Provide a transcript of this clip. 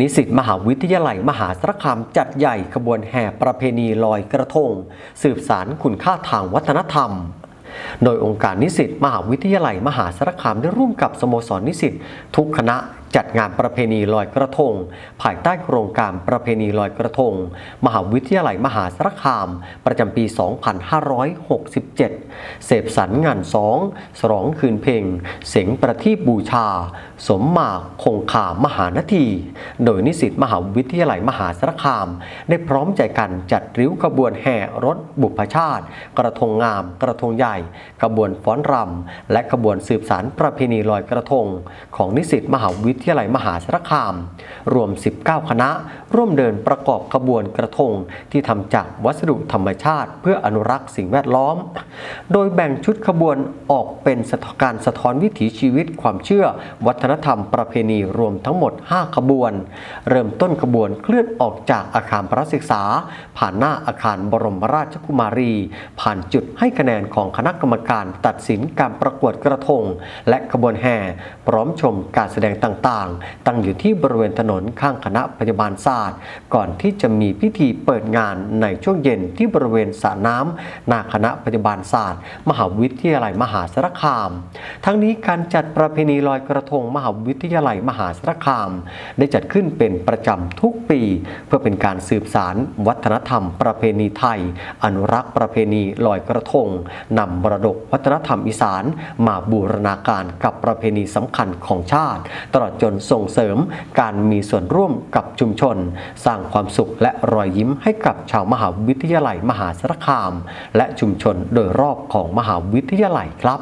นิสิตมหาวิทยาลัยมหาสารคามจัดใหญ่ขบวนแห่ประเพณีลอยกระทง สืบสารคุณค่าทางวัฒนธรรม โดยองค์การนิสิตมหาวิทยาลัยมหาสารคามได้ร่วมกับสโมสรนิสิตทุกคณะจัดงานประเพณีลอยกระทง ภายใต้โครงการประเพณีลอยกระทง มหาวิทยาลัยมหาสารคาม ประจำปี 2567 เสพสรรงานสองสรองคืนเพลง เสียงประทีปบูชา สมมาคงคามหานาที โดยนิสิตมหาวิทยาลัยมหาสารคาม ได้พร้อมใจกันจัดริ้วขบวนแห่รถบุพชาติ กระทงงาม กระทงใหญ่ขบวนฟ้อนรำ และขบวนสืบสารประเพณีลอยกระทง ของนิสิตมหาวิทยาลัยมหาสารคาม รวม 19 คณะ ร่วมเดินประกอบขบวนกระทงที่ทำจากวัสดุธรรมชาติ เพื่ออนุรักษ์สิ่งแวดล้อม โดยแบ่งชุดขบวนออกเป็นสถการสะท้อนวิถีชีวิตความเชื่อ วัฒนธรรมประเพณีรวมทั้งหมด 5 ขบวน เริ่มต้นขบวนเคลื่อนออกจากอาคารพระศึกษา ผ่านหน้าอาคารบรมราชกุมารี ผ่านจุดให้คะแนนของคณะกรรมการตัดสินการประกวดกระทง และขบวนแห่พร้อมชมการแสดงต่างๆ ตั้งอยู่ที่บริเวณถนนข้างคณะพยาบาลศาสตร์ ก่อนที่จะมีพิธีเปิดงานในช่วงเย็นที่บริเวณสระน้ำหน้าคณะพยาบาลศาสตร์ มหาวิทยาลัยมหาสารคาม ทั้งนี้การจัดประเพณีลอยกระทงมหาวิทยาลัยมหาสารคาม ได้จัดขึ้นเป็นประจำทุกปี เพื่อเป็นการสืบสารวัฒนธรรมประเพณีไทย อนุรักษ์ประเพณีลอยกระทงนำมรดกวัฒนธรรมอีสาน มาบูรณาการกับประเพณีสำคัญของชาติ ตลอดจนส่งเสริมการมีส่วนร่วมกับชุมชน สร้างความสุขและรอยยิ้มให้กับชาวมหาวิทยาลัยมหาสารคาม และชุมชนโดยรอบของมหาวิทยาลัยครับ